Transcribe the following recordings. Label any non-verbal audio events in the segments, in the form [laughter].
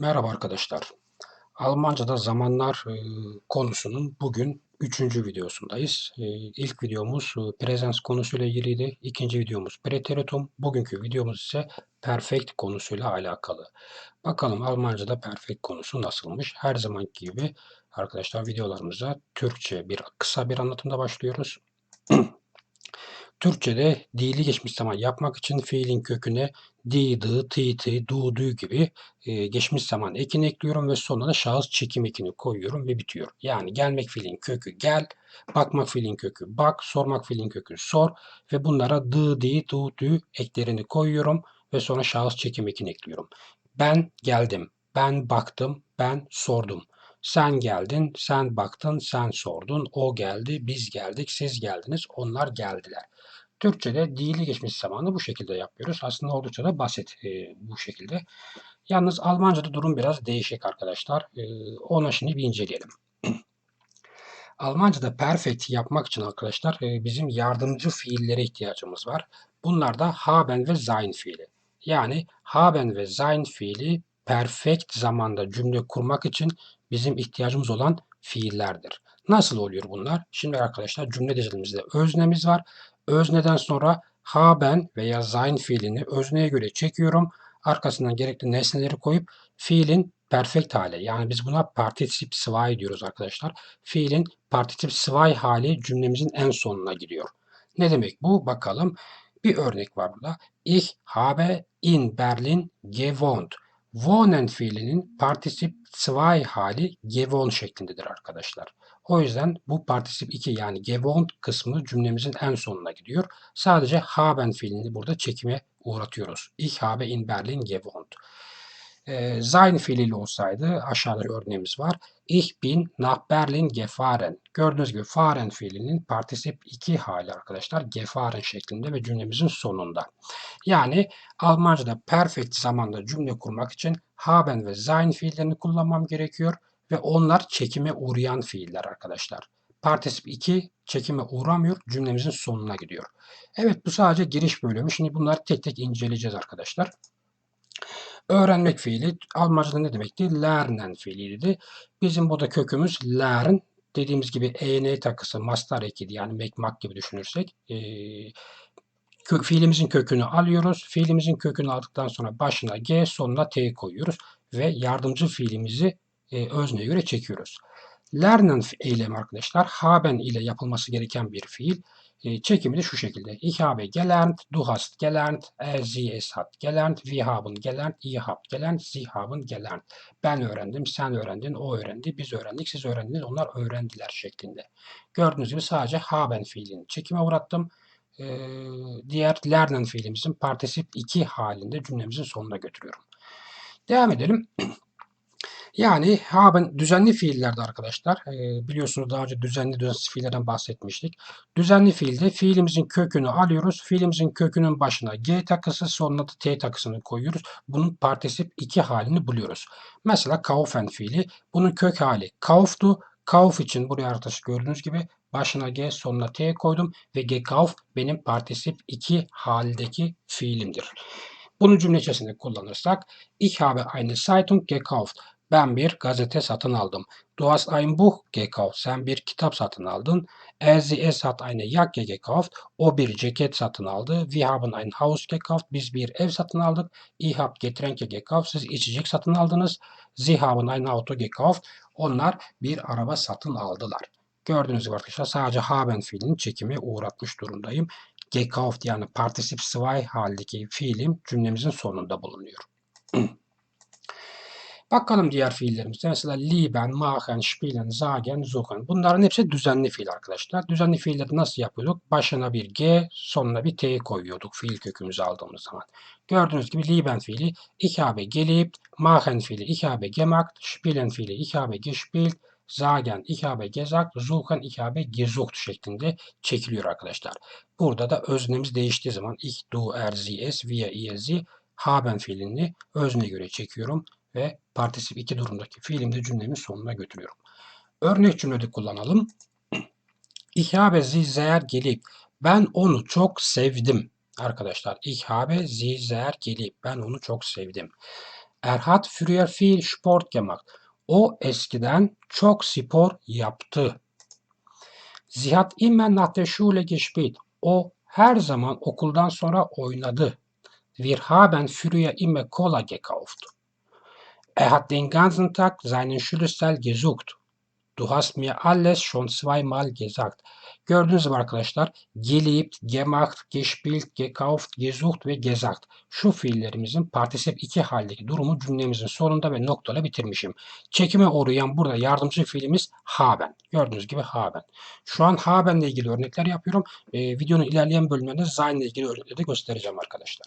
Merhaba arkadaşlar. Almanca'da zamanlar konusunun bugün üçüncü videosundayız. E, ilk videomuz e, presens konusuyla ilgiliydi. İkinci videomuz preteritum. Bugünkü videomuz ise perfect konusuyla alakalı. Bakalım Almanca'da perfect konusu nasılmış? Her zamanki gibi arkadaşlar videolarımıza Türkçe bir kısa bir anlatımda başlıyoruz. [clears throat] Türkçe'de dili geçmiş zaman yapmak için fiilin köküne di, dı, ti, ti, du, gibi e, geçmiş zaman ekini ekliyorum ve sonuna da şahıs çekim ekini koyuyorum ve bitiyor. Yani gelmek fiilin kökü gel, bakmak fiilin kökü bak, sormak fiilin kökü sor ve bunlara dı, di, du, dü eklerini koyuyorum ve sonra şahıs çekim ekini ekliyorum. Ben geldim, ben baktım, ben sordum. Sen geldin, sen baktın, sen sordun, o geldi, biz geldik, siz geldiniz, onlar geldiler. Türkçe'de dili geçmiş zamanı bu şekilde yapıyoruz. Aslında oldukça da basit e, bu şekilde. Yalnız Almanca'da durum biraz değişik arkadaşlar. E, ona şimdi bir inceleyelim. [clears throat] Almanca'da perfect yapmak için arkadaşlar e, bizim yardımcı fiillere ihtiyacımız var. Bunlar da haben ve sein fiili. Yani haben ve sein fiili perfect zamanda cümle kurmak için bizim ihtiyacımız olan fiillerdir. Nasıl oluyor bunlar? Şimdi arkadaşlar cümle dizilimizde öznemiz var. Özneden sonra haben veya sein fiilini özneye göre çekiyorum. Arkasından gerekli nesneleri koyup fiilin perfect hali yani biz buna particip zwei diyoruz arkadaşlar. Fiilin particip zwei hali cümlemizin en sonuna gidiyor. Ne demek bu? Bakalım. Bir örnek var burada. Ich habe in Berlin gewohnt. Wohnen fiilinin particip zwei hali gewohnt şeklindedir arkadaşlar. O yüzden bu particip 2 yani gewohnt kısmı cümlemizin en sonuna gidiyor. Sadece haben fiilini burada çekime uğratıyoruz. Ich habe in Berlin gewohnt. E, sein fiiliyle olsaydı aşağıda örneğimiz var. Ich bin nach Berlin gefahren. Gördüğünüz gibi fahren fiilinin particip 2 hali arkadaşlar. Gefahren şeklinde ve cümlemizin sonunda. Yani Almanca'da perfect zamanda cümle kurmak için haben ve sein fiillerini kullanmam gerekiyor ve onlar çekime uğrayan fiiller arkadaşlar. Particip 2 çekime uğramıyor, cümlemizin sonuna gidiyor. Evet bu sadece giriş bölümü. Şimdi bunları tek tek inceleyeceğiz arkadaşlar. Öğrenmek fiili Almanca'da ne demekti? Lernen fiiliydi. Bizim burada kökümüz learn. Dediğimiz gibi en takısı mastar ekidi yani mekmak gibi düşünürsek. E, kök, fiilimizin kökünü alıyoruz. Fiilimizin kökünü aldıktan sonra başına G sonuna T koyuyoruz. Ve yardımcı fiilimizi e, özneye göre çekiyoruz. Lernen eylemi arkadaşlar haben ile yapılması gereken bir fiil. E, şu şekilde. Ich habe gelernt, du hast gelernt, er, sie, es hat gelernt, wir haben gelernt, ihr habt gelernt, sie haben gelernt. Ben öğrendim, sen öğrendin, o öğrendi, biz öğrendik, siz öğrendiniz, onlar öğrendiler şeklinde. Gördüğünüz gibi sadece haben fiilini çekime uğrattım. Ee, diğer lernen fiilimizin partisip 2 halinde cümlemizin sonuna götürüyorum. Devam edelim. [clears throat] Yani haben düzenli fiillerde arkadaşlar e, biliyorsunuz daha önce düzenli düzensiz fiillerden bahsetmiştik. Düzenli fiilde fiilimizin kökünü alıyoruz. Fiilimizin kökünün başına G takısı sonuna da T takısını koyuyoruz. Bunun partisip 2 halini buluyoruz. Mesela kaufen fiili bunun kök hali kauftu. Kauf için buraya arkadaşlar gördüğünüz gibi başına G sonuna T koydum ve gekauf benim partisip 2 haldeki fiilimdir. Bunu cümle içerisinde kullanırsak ich habe eine Zeitung gekauft. Ben bir gazete satın aldım. Du hast ein Buch gekauft. Sen bir kitap satın aldın. Er sie es hat eine Jacke gekauft. O bir ceket satın aldı. Wir haben ein Haus gekauft. Biz bir ev satın aldık. Ich habe Getränke gekauft. Siz içecek satın aldınız. Sie haben ein Auto gekauft. Onlar bir araba satın aldılar. Gördüğünüz gibi arkadaşlar sadece haben fiilinin çekime uğratmış durumdayım. Gekauft yani particip zwei haldeki fiilim cümlemizin sonunda bulunuyor. [clears throat] Bakalım diğer fiillerimize. Mesela lieben, machen, spielen, sagen, suchen. Bunların hepsi düzenli fiil arkadaşlar. Düzenli fiilleri nasıl yapıyorduk? Başına bir G, sonuna bir T koyuyorduk fiil kökümüzü aldığımız zaman. Gördüğünüz gibi lieben fiili ich habe geliebt, machen fiili ich habe gemacht, spielen fiili ich habe gespielt, habe gesagt, suchen ich habe gesucht şeklinde çekiliyor arkadaşlar. Burada da öznemiz değiştiği zaman ich, du, er, sie, es, wir, ihr, sie, haben fiilini özne göre çekiyorum ve partisip 2 durumdaki fiilimde cümlemin sonuna götürüyorum. Örnek cümlede kullanalım. [clears throat] Ich habe sie sehr geliebt. Ben onu çok sevdim. Arkadaşlar ich habe sie sehr geliebt. Ben onu çok sevdim. Er hat früher viel Sport gemacht. O eskiden çok spor yaptı. Sie hat immer nach der Schule gespielt. O her zaman okuldan sonra oynadı. Wir haben früher immer Cola gekauft. Er hat den ganzen Tag seinen Schlüssel gesucht. Du hast mir alles schon zweimal gesagt. Gördüğünüz gibi arkadaşlar geliebt, gemacht, gespielt, gekauft, gesucht ve gesagt. Şu fiillerimizin partisip iki haldeki durumu cümlemizin sonunda ve noktayla bitirmişim. Çekime uğrayan burada yardımcı fiilimiz haben. Gördüğünüz gibi haben. Şu an haben ile ilgili örnekler yapıyorum. Ee, videonun ilerleyen bölümlerinde sein ile ilgili örnekleri de göstereceğim arkadaşlar.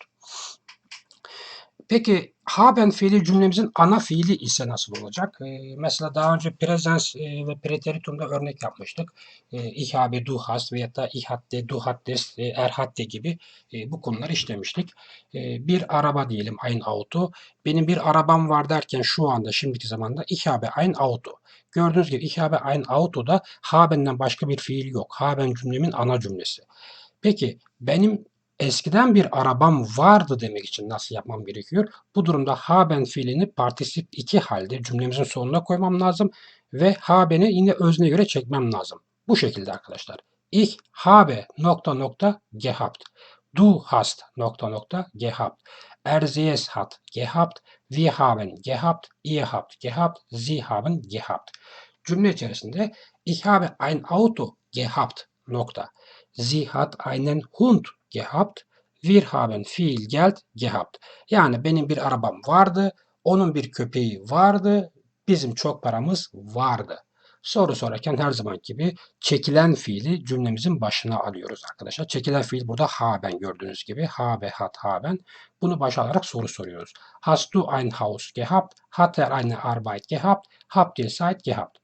Peki haben fiili cümlemizin ana fiili ise nasıl olacak? Ee, mesela daha önce presens e, ve preteritumda örnek yapmıştık. E, ich habe, du hast veya da ich hatte, du hattest, e, er hatte gibi e, bu konuları işlemiştik. E, bir araba diyelim ein Auto. Benim bir arabam var derken şu anda şimdiki zamanda ich habe ein Auto. Gördüğünüz gibi ich habe ein Auto'da haben'den başka bir fiil yok. Haben cümlemin ana cümlesi. Peki benim eskiden bir arabam vardı demek için nasıl yapmam gerekiyor? Bu durumda haben fiilini partisip iki halde cümlemizin sonuna koymam lazım ve haben'i yine özne göre çekmem lazım. Bu şekilde arkadaşlar. Ich habe nokta nokta gehabt. Du hast nokta nokta gehabt. Er sie es hat gehabt. Wir haben gehabt. Ihr habt gehabt. Sie haben gehabt. Cümle içerisinde ich habe ein Auto gehabt nokta. Sie hat einen Hund gehabt. Wir haben viel Geld gehabt. Yani benim bir arabam vardı. Onun bir köpeği vardı. Bizim çok paramız vardı. Soru sorarken her zaman gibi çekilen fiili cümlemizin başına alıyoruz arkadaşlar. Çekilen fiil burada haben gördüğünüz gibi. Habe, hat, haben. Bunu başa alarak soru soruyoruz. Hast du ein Haus gehabt? Hat er eine Arbeit gehabt? Habt ihr Zeit gehabt?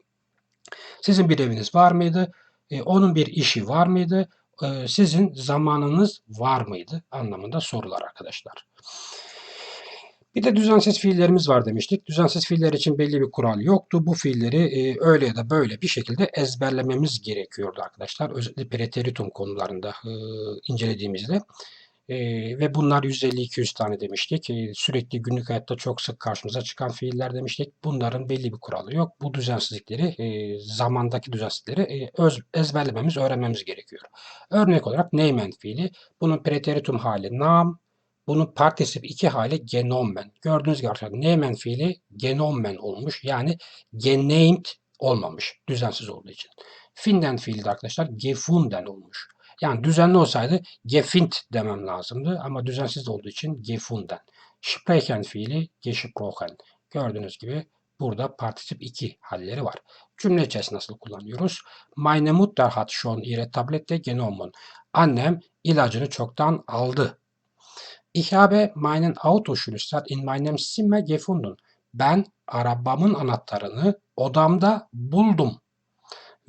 Sizin bir eviniz var mıydı? Ee, onun bir işi var mıydı? Ee, sizin zamanınız var mıydı? Anlamında sorular arkadaşlar. Bir de düzensiz fiillerimiz var demiştik. Düzensiz fiiller için belli bir kural yoktu. Bu fiilleri e, öyle ya da böyle bir şekilde ezberlememiz gerekiyordu arkadaşlar. Özellikle preteritum konularında e, incelediğimizde. E, ve bunlar 150-200 tane demiştik. E, sürekli günlük hayatta çok sık karşımıza çıkan fiiller demiştik. Bunların belli bir kuralı yok. Bu düzensizlikleri, e, zamandaki düzensizlikleri e, öz, ezberlememiz, öğrenmemiz gerekiyor. Örnek olarak nehmen fiili. Bunun preteritum hali nam, bunun partisip iki hali genommen. Gördüğünüz gibi arkadaşlar nehmen fiili genommen olmuş. Yani genamed olmamış. Düzensiz olduğu için. Finden fiili de arkadaşlar gefunden olmuş. Yani düzenli olsaydı gefind demem lazımdı ama düzensiz olduğu için gefunden. Sprechen fiili gesprochen. Gördüğünüz gibi burada partisip 2 halleri var. Cümle içerisinde nasıl kullanıyoruz? Meine Mutter hat schon ihre Tablette genommen. Annem ilacını çoktan aldı. Ich habe meinen Autoschlüssel in meinem Zimmer gefunden. Ben arabamın anahtarını odamda buldum.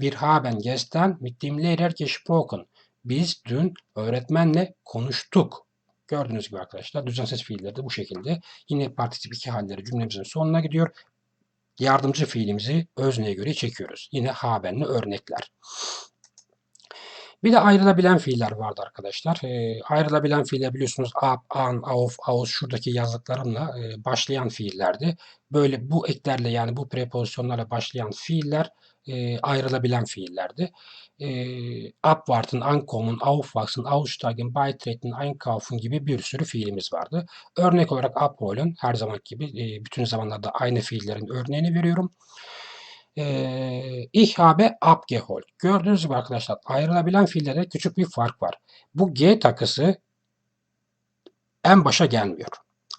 Wir haben gestern mit dem Lehrer gesprochen. Biz dün öğretmenle konuştuk. Gördüğünüz gibi arkadaşlar düzensiz fiiller de bu şekilde. Yine partisip iki halleri cümlemizin sonuna gidiyor. Yardımcı fiilimizi özneye göre çekiyoruz. Yine habenli örnekler. Bir de ayrılabilen fiiller vardı arkadaşlar. E, ayrılabilen fiiller biliyorsunuz up, an, auf, aus şuradaki yazdıklarımla e, başlayan fiillerdi. Böyle bu eklerle yani bu prepozisyonlarla başlayan fiiller e, ayrılabilen fiillerdi. E, abwarten, ankommen, aufwachsen, aussteigen, beitreten, einkaufen gibi bir sürü fiilimiz vardı. Örnek olarak abholen her zaman gibi e, bütün zamanlarda aynı fiillerin örneğini veriyorum. E, ich habe abgeholt. Gördüğünüz gibi arkadaşlar ayrılabilen fiillerde küçük bir fark var. Bu G takısı en başa gelmiyor.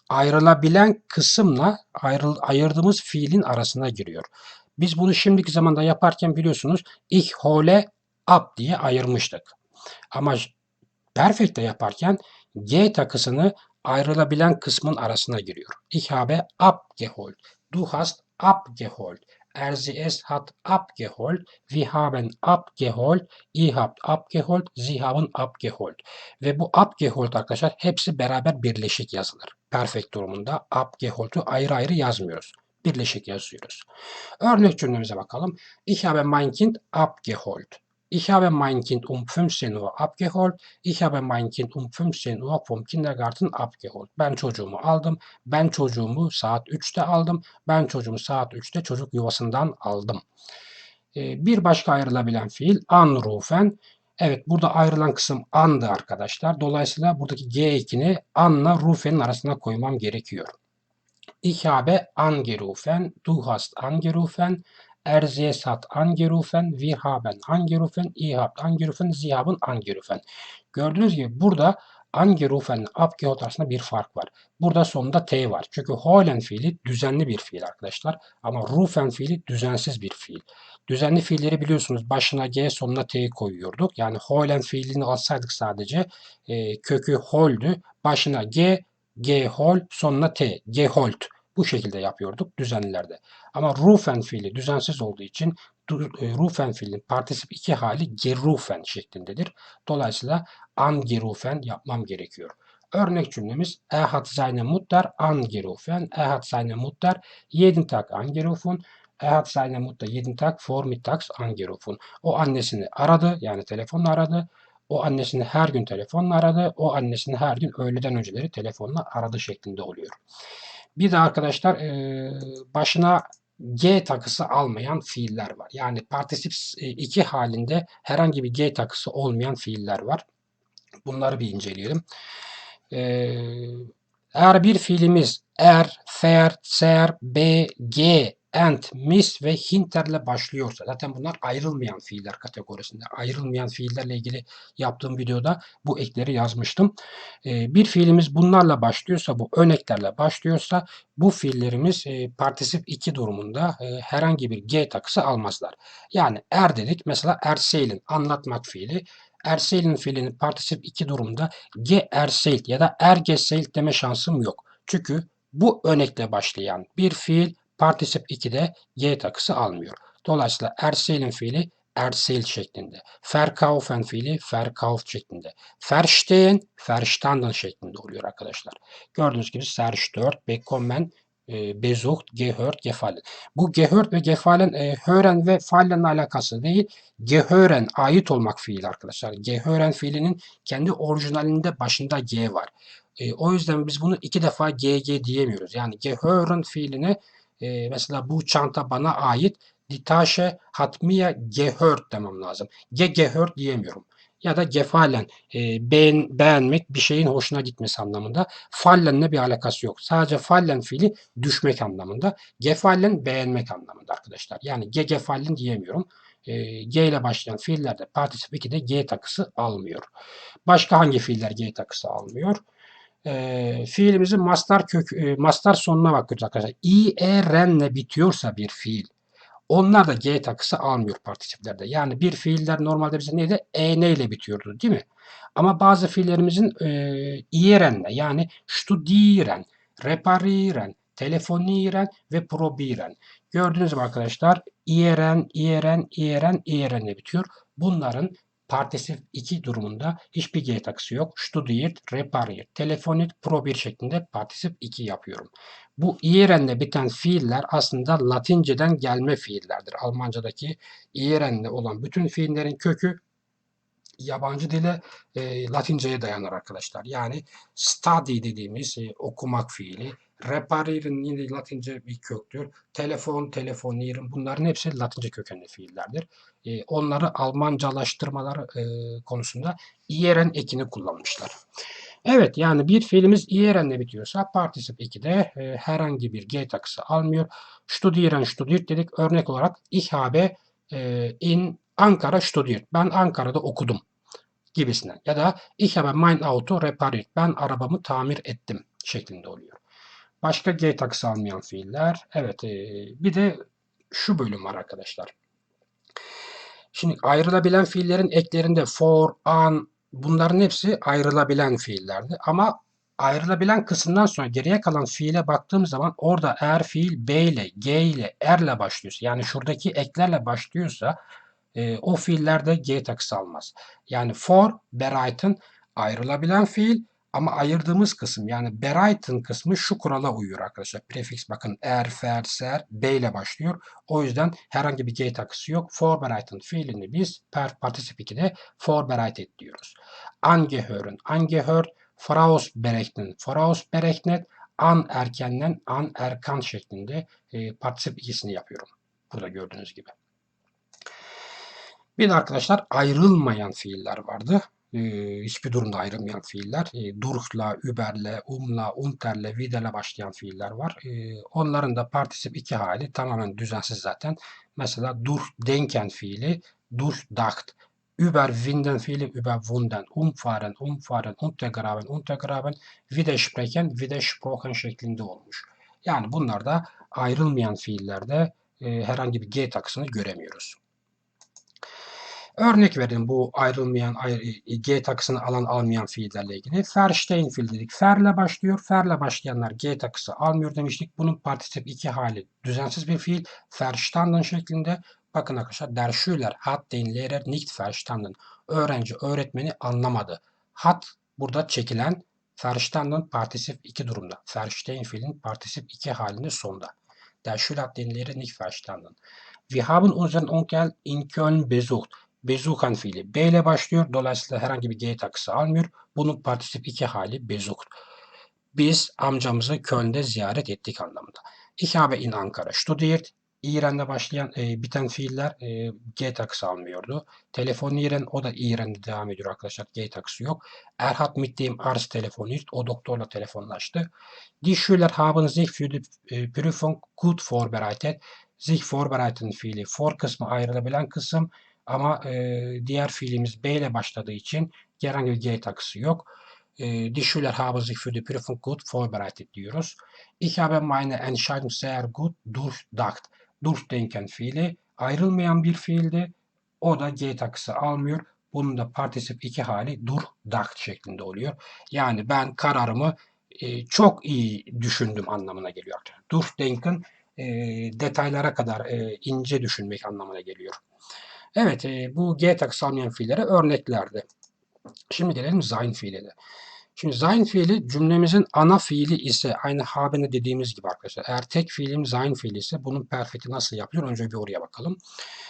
Ayrılabilen kısımla ayrıl, ayırdığımız fiilin arasına giriyor. Biz bunu şimdiki zamanda yaparken biliyorsunuz ich hole ab diye ayırmıştık. Ama perfect'te yaparken G takısını ayrılabilen kısmın arasına giriyor. Ich habe abgeholt. Du hast abgeholt. Er sie es hat abgeholt. Wir haben abgeholt. Ihr habt abgeholt. Sie haben abgeholt. Ve bu abgeholt arkadaşlar hepsi beraber birleşik yazılır. Perfect durumunda abgeholt'u ayrı ayrı yazmıyoruz birleşik yazıyoruz. Örnek cümlemize bakalım. Ich habe mein Kind abgeholt. Ich habe mein Kind um 15 Uhr abgeholt. Ich habe mein Kind um 15 Uhr vom Kindergarten abgeholt. Ben çocuğumu aldım. Ben çocuğumu saat 3'te aldım. Ben çocuğumu saat 3'te çocuk yuvasından aldım. Ee, bir başka ayrılabilen fiil anrufen. Evet burada ayrılan kısım andı arkadaşlar. Dolayısıyla buradaki G ekini anla rufenin arasına koymam gerekiyor. Ich habe angerufen, du hast angerufen, er sie hat angerufen, wir haben angerufen, ihr habt angerufen, sie haben angerufen. Gördüğünüz gibi burada angerufen, abgehot arasında bir fark var. Burada sonunda T var. Çünkü holen fiili düzenli bir fiil arkadaşlar. Ama rufen fiili düzensiz bir fiil. Düzenli fiilleri biliyorsunuz başına G sonuna T'yi koyuyorduk. Yani holen fiilini alsaydık sadece e, kökü holdü. Başına G, G hol sonuna T, G hold. Bu şekilde yapıyorduk düzenlilerde. Ama rufen fiili düzensiz olduğu için e, rufen fiilin partisip iki hali gerufen şeklindedir. Dolayısıyla angerufen yapmam gerekiyor. Örnek cümlemiz Er hat seine Mutter angerufen. Er hat seine Mutter jeden Tag angerufen. Er hat seine Mutter jeden Tag vormittags angerufen. O annesini aradı yani telefonla aradı. O annesini her gün telefonla aradı. O annesini her gün öğleden önceleri telefonla aradı şeklinde oluyor. Bir de arkadaşlar başına G takısı almayan fiiller var. Yani partisip 2 halinde herhangi bir G takısı olmayan fiiller var. Bunları bir inceleyelim. Eğer bir fiilimiz er, fer, ser, b, g and, mis ve hinterle başlıyorsa zaten bunlar ayrılmayan fiiller kategorisinde. Ayrılmayan fiillerle ilgili yaptığım videoda bu ekleri yazmıştım. Ee, bir fiilimiz bunlarla başlıyorsa bu örneklerle başlıyorsa bu fiillerimiz e, partisip 2 durumunda e, herhangi bir G takısı almazlar. Yani er dedik mesela erseylin anlatmak fiili. Erseylin fiilinin partisip 2 durumda ge erseyl ya da ergeseyl deme şansım yok. Çünkü bu örnekle başlayan bir fiil Partisip 2'de Y takısı almıyor. Dolayısıyla Erseyl'in fiili Erseyl şeklinde. Verkaufen fiili Verkauf şeklinde. Verstehen, Verstanden şeklinde oluyor arkadaşlar. Gördüğünüz gibi zerstört, bekommen, e, besucht, gehört, gefallen. Bu gehört ve gefallen e, hören ve fallenle alakası değil. Gehören ait olmak fiili arkadaşlar. Gehören fiilinin kendi orijinalinde başında G var. E, o yüzden biz bunu iki defa GG diyemiyoruz. Yani gehören fiiline e, mesela bu çanta bana ait. Die Tasche hat mir gehört demem lazım. Ge gehört diyemiyorum. Ya da gefallen e, beğen, beğenmek bir şeyin hoşuna gitmesi anlamında. Fallenle bir alakası yok. Sadece fallen fiili düşmek anlamında. Gefallen beğenmek anlamında arkadaşlar. Yani ge gefallen diyemiyorum. E, G ile başlayan fiillerde partisip 2'de G takısı almıyor. Başka hangi fiiller G takısı almıyor? E, fiilimizin mastar kök e, mastar sonuna bakıyoruz arkadaşlar. i e renle bitiyorsa bir fiil onlar da g takısı almıyor partisiplerde. Yani bir fiiller normalde bize neydi? e ne ile bitiyordu değil mi? Ama bazı fiillerimizin e, irenle yani studieren, reparieren, telefonieren ve probieren. Gördüğünüz gibi arkadaşlar ieren, ieren, ieren, ieren bitiyor. Bunların Partisif 2 durumunda hiçbir G takısı yok. Studiert, repariert, telefonit, probir şeklinde partisif 2 yapıyorum. Bu iyerenle biten fiiller aslında Latinceden gelme fiillerdir. Almancadaki iyerenle olan bütün fiillerin kökü yabancı dile e, Latinceye dayanır arkadaşlar. Yani study dediğimiz e, okumak fiili, Reparieren yine Latince bir köktür. Telefon, telefonieren bunların hepsi Latince kökenli fiillerdir. E, onları Almancalaştırmaları e, konusunda ieren ekini kullanmışlar. Evet yani bir fiilimiz ierenle bitiyorsa partisip 2'de e, herhangi bir G takısı almıyor. Studieren, studiert dedik. Örnek olarak ich habe e, in Ankara studiert. Ben Ankara'da okudum gibisinden. Ya da ich habe mein Auto repariert. Ben arabamı tamir ettim şeklinde oluyor. Başka G takısı almayan fiiller. Evet e, bir de şu bölüm var arkadaşlar. Şimdi ayrılabilen fiillerin eklerinde for, an bunların hepsi ayrılabilen fiillerdi. Ama ayrılabilen kısımdan sonra geriye kalan fiile baktığım zaman orada eğer fiil B ile, G ile, R ile başlıyorsa yani şuradaki eklerle başlıyorsa e, o fiillerde G takısı almaz. Yani for, bereiten ayrılabilen fiil Ama ayırdığımız kısım yani bereiten kısmı şu kurala uyuyor arkadaşlar. Prefix bakın er, fer, ser, b ile başlıyor. O yüzden herhangi bir g takısı yok. Vorbereiten fiilini biz per particip 2'de vorbereitet diyoruz. Angehören, angehört, vorausberechnen, vorausberechnet, an erkenden, an erkan şeklinde e, particip ikisini yapıyorum. Burada gördüğünüz gibi. Bir de arkadaşlar ayrılmayan fiiller vardı. Hiçbir durumda ayrılmayan fiiller. Durch'la, über'le, um'la, unter'le, wide'le başlayan fiiller var. Onların da partisip iki hali tamamen düzensiz zaten. Mesela durchdenken fiili, durchdacht. Überwinden fiili, überwunden, umfahren, umfahren, untergraben, untergraben, widersprechen, widersprochen şeklinde olmuş. Yani bunlarda ayrılmayan fiillerde herhangi bir G takısını göremiyoruz. Örnek verin bu ayrılmayan G takısını alan almayan fiillerle ilgili. Verstehen fiil dedik. Ferle başlıyor. Ferle başlayanlar G takısı almıyor demiştik. Bunun partisip iki hali. Düzensiz bir fiil. Verstanden şeklinde. Bakın arkadaşlar der Schüler hat den Lehrer nicht verstanden. Öğrenci öğretmeni anlamadı. Hat burada çekilen verstanden partisip iki durumda. Verstehen fiilin partisip iki halinde sonda. Der Schüler hat den Lehrer nicht verstanden. Wir haben unseren Onkel in Köln besucht. Bezukan fiili B ile başlıyor. Dolayısıyla herhangi bir G takısı almıyor. Bunun partisip iki hali bezuk. Biz amcamızı Köln'de ziyaret ettik anlamında. Ich habe in Ankara studiert. İran'da başlayan e, biten fiiller e, G takısı almıyordu. Telefon İran o da İran'da devam ediyor arkadaşlar. G takısı yok. Er hat mit dem Arzt telefoniert. O doktorla telefonlaştı. Die Schüler haben sich für die e, Prüfung gut vorbereitet. Sich vorbereiten fiili for kısmı ayrılabilen kısım ama e, diğer fiilimiz B ile başladığı için herhangi bir G takısı yok. E, die Schüler haben sich für die Prüfung gut vorbereitet diyoruz. Ich habe meine Entscheidung sehr gut durchdacht. Durchdenken fiili ayrılmayan bir fiildi. O da G takısı almıyor. Bunun da partisip iki hali durchdacht şeklinde oluyor. Yani ben kararımı e, çok iyi düşündüm anlamına geliyor. Durchdenken e, detaylara kadar e, ince düşünmek anlamına geliyor. Evet bu G takısı almayan fiillere örneklerdi. Şimdi gelelim sein fiiline. Şimdi sein fiili cümlemizin ana fiili ise aynı habe'ne dediğimiz gibi arkadaşlar. Eğer tek fiilim sein fiili ise bunun perfekti nasıl yapılıyor? Önce bir oraya bakalım.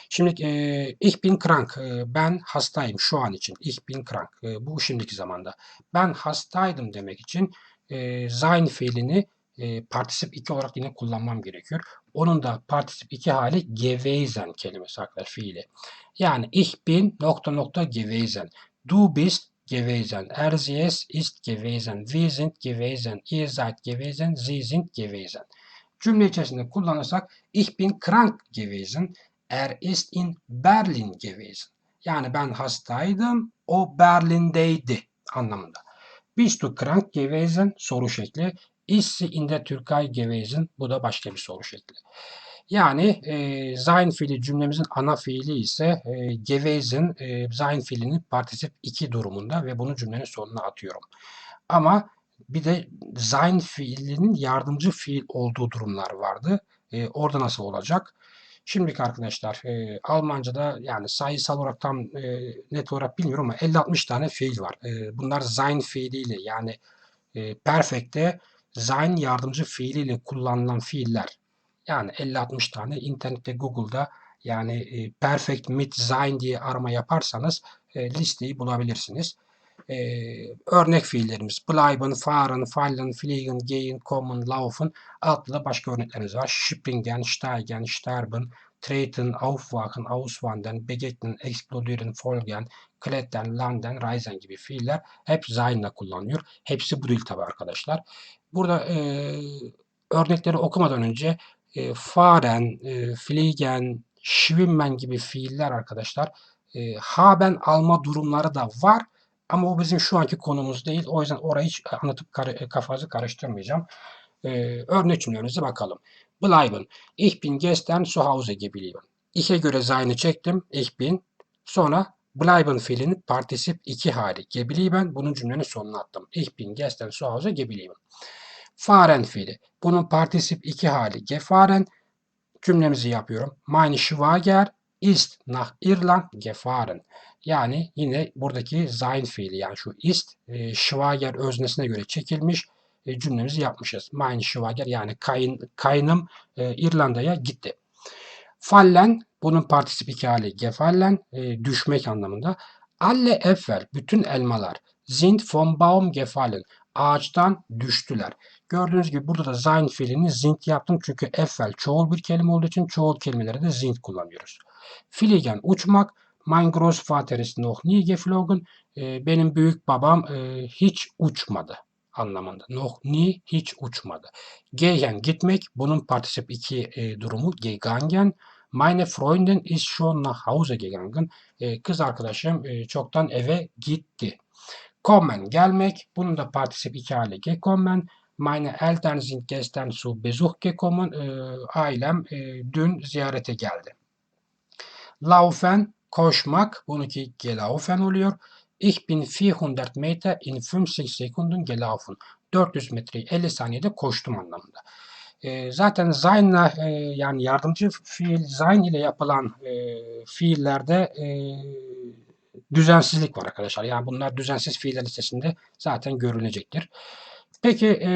Şimdi e, ich bin krank. E, ben hastayım şu an için. Ich bin krank. E, bu şimdiki zamanda. Ben hastaydım demek için e, sein fiilini e, partisip 2 olarak yine kullanmam gerekiyor. Onun da partisip 2 hali gewesen kelimesi arkadaşlar fiili. Yani ich bin nokta nokta gewesen. Du bist gewesen. Er sie es ist gewesen. Wir sind gewesen. Ihr seid gewesen. Sie sind gewesen. Cümle içerisinde kullanırsak ich bin krank gewesen. Er ist in Berlin gewesen. Yani ben hastaydım. O Berlin'deydi anlamında. Bist du krank gewesen? Soru şekli. Ist in der Türkei gewesen? Bu da başka bir soru şekli. Yani e, sein fiili cümlemizin ana fiili ise e, gewesen e, sein fiilinin partisip 2 durumunda ve bunu cümlenin sonuna atıyorum. Ama bir de sein fiilinin yardımcı fiil olduğu durumlar vardı. E, orada nasıl olacak? Şimdiki arkadaşlar e, Almanca'da yani sayısal olarak tam e, net olarak bilmiyorum ama 50-60 tane fiil var. E, bunlar sein fiiliyle yani e, perfect'te sein yardımcı fiiliyle kullanılan fiiller. Yani 50-60 tane internette Google'da yani e, perfect mit sein diye arama yaparsanız e, listeyi bulabilirsiniz. E, örnek fiillerimiz bleiben, fahren, fallen, fliegen, gehen, kommen, laufen adlı başka örneklerimiz var. Springen, steigen, sterben, treten, aufwachen, auswandern, begegnen, explodieren, folgen, klettern, landen, reisen gibi fiiller hep sein ile kullanılıyor. Hepsi bu dil tabi arkadaşlar. Burada e, örnekleri okumadan önce e, fahren, e, fliegen, schwimmen gibi fiiller arkadaşlar e, haben alma durumları da var. Ama o bizim şu anki konumuz değil. O yüzden orayı hiç anlatıp kar e, kafanızı karıştırmayacağım. E, örnek cümlelerimize bakalım. Bleiben. Ich bin gestern zu Hause geblieben. İşe göre zayını çektim. Ich bin. Sonra bleiben fiilinin partisip iki hali. Geblieben. Bunun cümlenin sonuna attım. Ich bin gestern zu Hause geblieben. Fahren fiili. Bunun partisip iki hali. Gefahren. Cümlemizi yapıyorum. Meine Schwager ist nach Irland gefahren. Yani yine buradaki sein fiili yani şu ist e, Schwager öznesine göre çekilmiş e, cümlemizi yapmışız. Mein Schwager yani kayın, kayınım e, İrlanda'ya gitti. Fallen bunun partisip iki hali gefallen e, düşmek anlamında. Alle Äpfel bütün elmalar sind vom Baum gefallen ağaçtan düştüler. Gördüğünüz gibi burada da sein fiilini sind yaptım çünkü Äpfel çoğul bir kelime olduğu için çoğul kelimelere de sind kullanıyoruz. Fliegen uçmak Mein Großvater ist noch nie geflogen. E, benim büyük babam e, hiç uçmadı anlamında. Noch nie hiç uçmadı. Gehen gitmek bunun partisip iki e, durumu gegangen. Meine Freundin ist schon nach Hause gegangen. E, kız arkadaşım e, çoktan eve gitti. Kommen gelmek. Bunun da partisip iki hali gekommen. Meine Eltern sind gestern zu Besuch gekommen. E, ailem e, dün ziyarete geldi. Laufen koşmak. Bununki gelaufen oluyor. Ich bin 400 Meter in 50 Sekunden gelaufen. 400 metreyi 50 saniyede koştum anlamında. E, zaten Zayn'la e, yani yardımcı fiil Zayn ile yapılan e, fiillerde e, düzensizlik var arkadaşlar. Yani bunlar düzensiz fiiller listesinde zaten görülecektir. Peki e,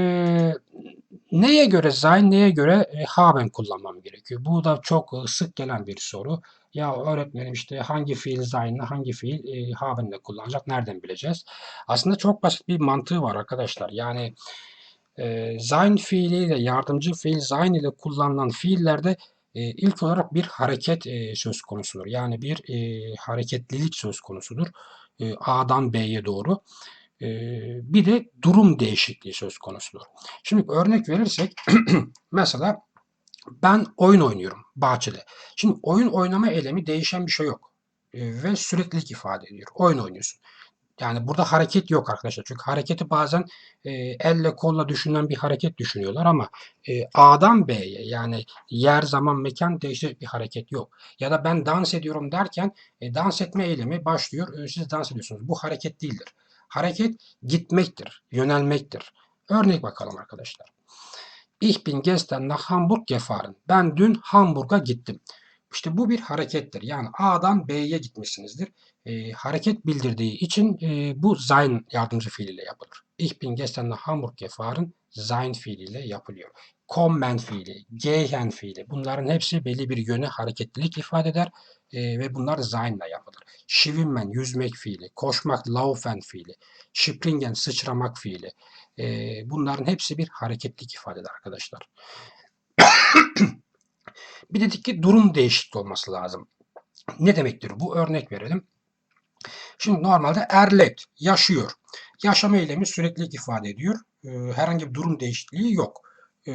neye göre Zayn, neye göre e, Haben kullanmam gerekiyor? Bu da çok e, sık gelen bir soru. Ya öğretmenim işte hangi fiil Zayn'la hangi fiil e, Haben'le kullanacak nereden bileceğiz? Aslında çok basit bir mantığı var arkadaşlar. Yani e, Zayn fiiliyle yardımcı fiil Zayn ile kullanılan fiillerde e, ilk olarak bir hareket e, söz konusudur. Yani bir e, hareketlilik söz konusudur. E, A'dan B'ye doğru. E, bir de durum değişikliği söz konusudur. Şimdi örnek verirsek [clears throat] mesela ben oyun oynuyorum bahçede. Şimdi oyun oynama eylemi değişen bir şey yok. E, ve süreklilik ifade ediyor. Oyun oynuyorsun. Yani burada hareket yok arkadaşlar. Çünkü hareketi bazen e, elle kolla düşünülen bir hareket düşünüyorlar ama e, A'dan B'ye yani yer, zaman, mekan değişecek bir hareket yok. Ya da ben dans ediyorum derken e, dans etme eylemi başlıyor. E, siz dans ediyorsunuz. Bu hareket değildir. Hareket gitmektir, yönelmektir. Örnek bakalım arkadaşlar. Ich bin gestern nach Hamburg gefahren. Ben dün Hamburg'a gittim. İşte bu bir harekettir. Yani A'dan B'ye gitmişsinizdir. E, hareket bildirdiği için e, bu sein yardımcı fiiliyle yapılır. Ich bin gestern nach Hamburg gefahren sein fiiliyle yapılıyor. Kommen fiili, gehen fiili bunların hepsi belli bir yöne hareketlilik ifade eder e, ve bunlar sein ile yapılır. Schwimmen yüzmek fiili, koşmak laufen fiili, springen sıçramak fiili. E, bunların hepsi bir hareketlik ifade eder arkadaşlar. [coughs] bir dedik ki durum değişikliği olması lazım. Ne demektir bu? Örnek verelim. Şimdi normalde erlebt, yaşıyor. Yaşama eylemi süreklilik ifade ediyor. Ee, herhangi bir durum değişikliği yok. Ee,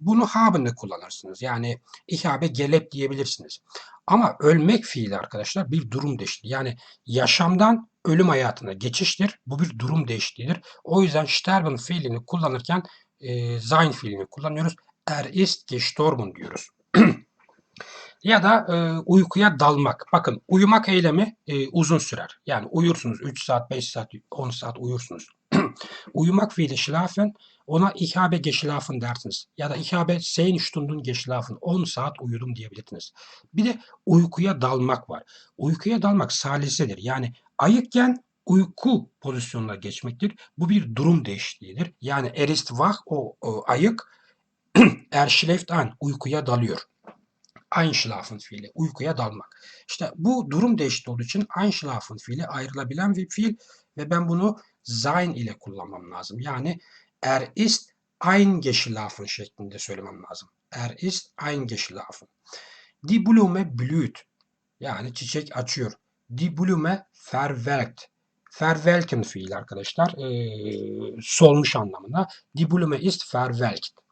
bunu haben'de kullanırsınız. Yani ihabe gelep diyebilirsiniz. Ama ölmek fiili arkadaşlar bir durum değişikliği. Yani yaşamdan ölüm hayatına geçiştir. Bu bir durum değişikliğidir. O yüzden sterben fiilini kullanırken e, sein fiilini kullanıyoruz. Er ist gestorben diyoruz. [clears throat] ya da e, uykuya dalmak. Bakın uyumak eylemi e, uzun sürer. Yani uyursunuz 3 saat, 5 saat, 10 saat uyursunuz. [clears throat] uyumak fiili schlafen ona ich habe geschlafen dersiniz. Ya da ich habe 10 Stunden geschlafen. 10 saat uyudum diyebilirsiniz. Bir de uykuya dalmak var. Uykuya dalmak salisedir. Yani ayıkken uyku pozisyonuna geçmektir. Bu bir durum değişikliğidir. Yani er ist wach o, o ayık er schläft an uykuya dalıyor. Einschlafen fiili uykuya dalmak. İşte bu durum değişikliği olduğu için Einschlafen fiili ayrılabilen bir fiil ve ben bunu sein ile kullanmam lazım. Yani er ist eingeschlafen şeklinde söylemem lazım. Er ist eingeschlafen. Die Blume blüht. Yani çiçek açıyor. Die Blume verwelkt. Verwelken fiil arkadaşlar. Ee, solmuş anlamında. Die Blume ist verwelkt.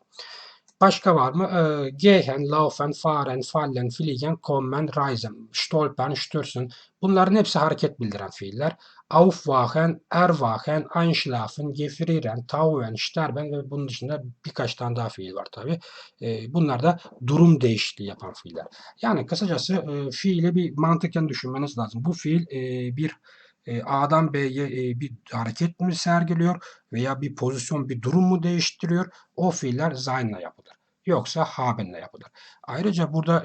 Başka var mı? Ee, gehen, laufen, fahren, fallen, fliegen, kommen, reisen, stolpern, stürzen. Bunların hepsi hareket bildiren fiiller. Aufwachen, erwachen, einschlafen, gefrieren, tauen, sterben ve bunun dışında birkaç tane daha fiil var tabi. Ee, bunlar da durum değişikliği yapan fiiller. Yani kısacası e, fiili bir mantıken düşünmeniz lazım. Bu fiil e, bir e, A'dan B'ye bir hareket mi sergiliyor veya bir pozisyon, bir durum mu değiştiriyor? O fiiller zaynla yapılır. yoksa habenle yapılır. Ayrıca burada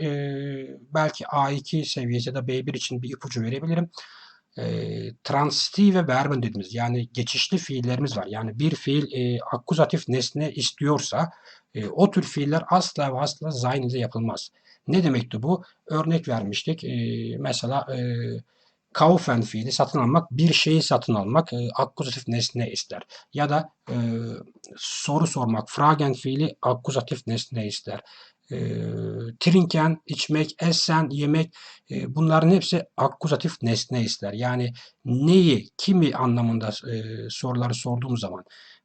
belki A2 seviyesi ya da B1 için bir ipucu verebilirim. E, transitive verben dediğimiz yani geçişli fiillerimiz var. Yani bir fiil e, nesne istiyorsa o tür fiiller asla ve asla ile yapılmaz. Ne demekti bu? Örnek vermiştik. E, mesela kaufen fiili satın almak bir şeyi satın almak e, akuzatif nesne ister. Ya da e, soru sormak fragen fiili akuzatif nesne ister. E, trinken içmek, essen yemek e, bunların hepsi akuzatif nesne ister. Yani neyi, kimi anlamında e, soruları sorduğum zaman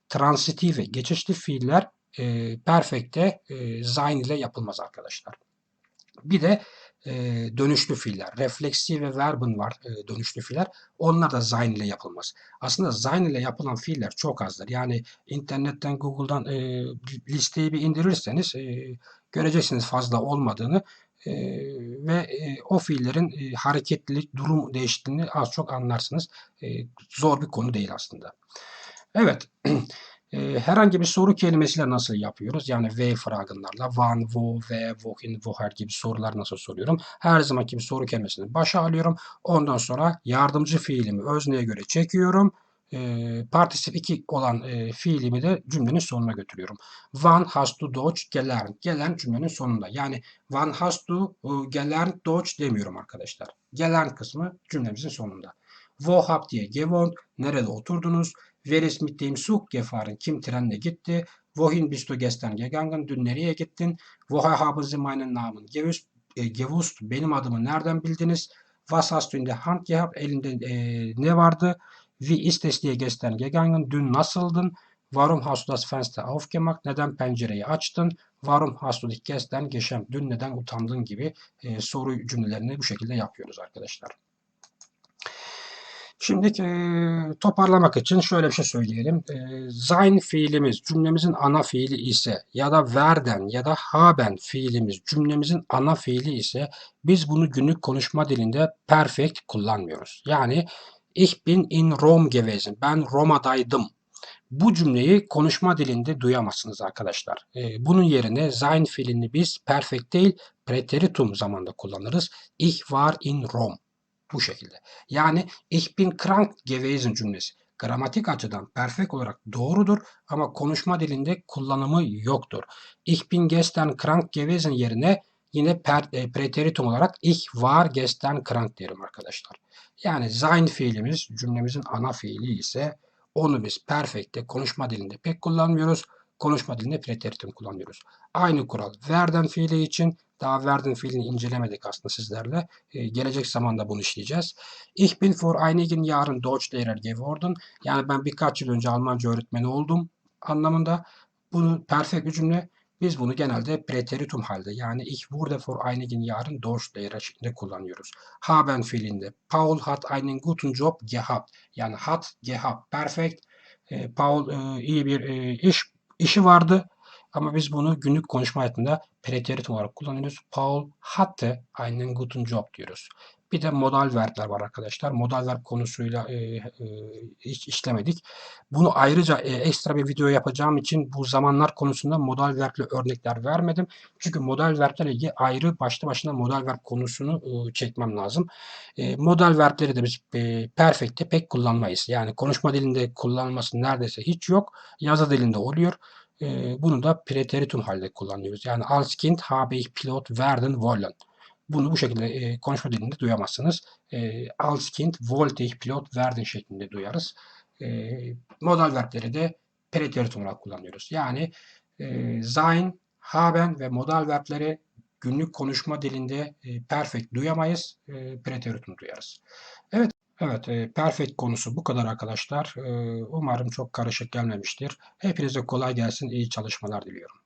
transitive, geçişli fiiller e, perfekte e, sein ile yapılmaz arkadaşlar. Bir de e, dönüşlü fiiller. Refleksive verben var e, dönüşlü fiiller. Onlar da sein ile yapılmaz. Aslında sein ile yapılan fiiller çok azdır. Yani internetten, Google'dan e, listeyi bir indirirseniz e, göreceksiniz fazla olmadığını e, ve e, o fiillerin e, hareketlilik, durum değiştiğini az çok anlarsınız. E, zor bir konu değil aslında. Evet. [clears throat] E, herhangi bir soru kelimesiyle nasıl yapıyoruz? Yani V fragınlarla van, wo, ve, wohin, woher gibi sorular nasıl soruyorum? Her zamanki bir soru kelimesini başa alıyorum. Ondan sonra yardımcı fiilimi özneye göre çekiyorum. E, partisip 2 olan e, fiilimi de cümlenin sonuna götürüyorum. Wann hast du Deutsch gelernt? Gelen cümlenin sonunda. Yani wann hast du e, gelernt Deutsch demiyorum arkadaşlar. Gelernt kısmı cümlemizin sonunda. Wo habt ihr gewohnt? Nerede oturdunuz? Wer ist mit dem Zug gefahren? Kim trenle gitti? Wohin bist du gestern gegangen? Dün nereye gittin? Woher haben Sie meinen Namen? E, gewusst. Benim adımı nereden bildiniz? Was hast du in der Hand gehabt? Elinde e, ne vardı? Wie ist es dir gestern gegangen? Dün nasıldın? Warum hast du das Fenster aufgemacht? Neden pencereyi açtın? Warum hast du dich gestern geschämt? Dün neden utandın gibi e, soru cümlelerini bu şekilde yapıyoruz arkadaşlar. Şimdi e, toparlamak için şöyle bir şey söyleyelim. E, sein fiilimiz cümlemizin ana fiili ise ya da werden ya da haben fiilimiz cümlemizin ana fiili ise biz bunu günlük konuşma dilinde perfect kullanmıyoruz. Yani ich bin in Rom gewesen. Ben Roma'daydım. Bu cümleyi konuşma dilinde duyamazsınız arkadaşlar. E, bunun yerine sein fiilini biz perfect değil preteritum zamanda kullanırız. Ich war in Rom. Bu şekilde. Yani ich bin krank gewesen cümlesi. Gramatik açıdan perfect olarak doğrudur ama konuşma dilinde kullanımı yoktur. Ich bin gestern krank gewesen yerine yine per, e, preteritum olarak ich war gestern krank derim arkadaşlar. Yani sein fiilimiz cümlemizin ana fiili ise onu biz perfect'te konuşma dilinde pek kullanmıyoruz. Konuşma dilinde preteritum kullanıyoruz. Aynı kural werden fiili için daha werden fiilini incelemedik aslında sizlerle. Ee, gelecek zamanda bunu işleyeceğiz. Ich bin vor einigen Jahren Deutschlehrer geworden. Yani ben birkaç yıl önce Almanca öğretmeni oldum anlamında. Bunu perfect cümle. Biz bunu genelde preteritum halde yani ich wurde vor einigen Jahren Deutschlehrer şeklinde kullanıyoruz. Haben fiilinde Paul hat einen guten Job gehabt. Yani hat gehabt. Perfect. E, Paul e, iyi bir e, iş işi vardı. Ama biz bunu günlük konuşma hayatında preteritum olarak kullanıyoruz. Paul hatte einen guten Job diyoruz. Bir de modal verbler var arkadaşlar. Modal verb konusuyla e, e, hiç işlemedik. Bunu ayrıca e, ekstra bir video yapacağım için bu zamanlar konusunda modal verbli örnekler vermedim. Çünkü modal verblerle ilgili ayrı başlı başına modal verb konusunu e, çekmem lazım. E, modal verbleri de biz e, perfect'te pek kullanmayız. Yani konuşma dilinde kullanılması neredeyse hiç yok. Yazı dilinde oluyor. Bunu da preteritum halde kullanıyoruz. Yani als Kind habe ich Pilot werden wollen. Bunu bu şekilde e, konuşma dilinde duyamazsınız. E, als Kind wollte ich Pilot werden şeklinde duyarız. E, modal verbleri de preteritum olarak kullanıyoruz. Yani e, sein, haben ve modal verbleri günlük konuşma dilinde e, perfect duyamayız. E, preteritum duyarız. Evet. Evet, e, perfect konusu bu kadar arkadaşlar. E, umarım çok karışık gelmemiştir. Hepinize kolay gelsin, iyi çalışmalar diliyorum.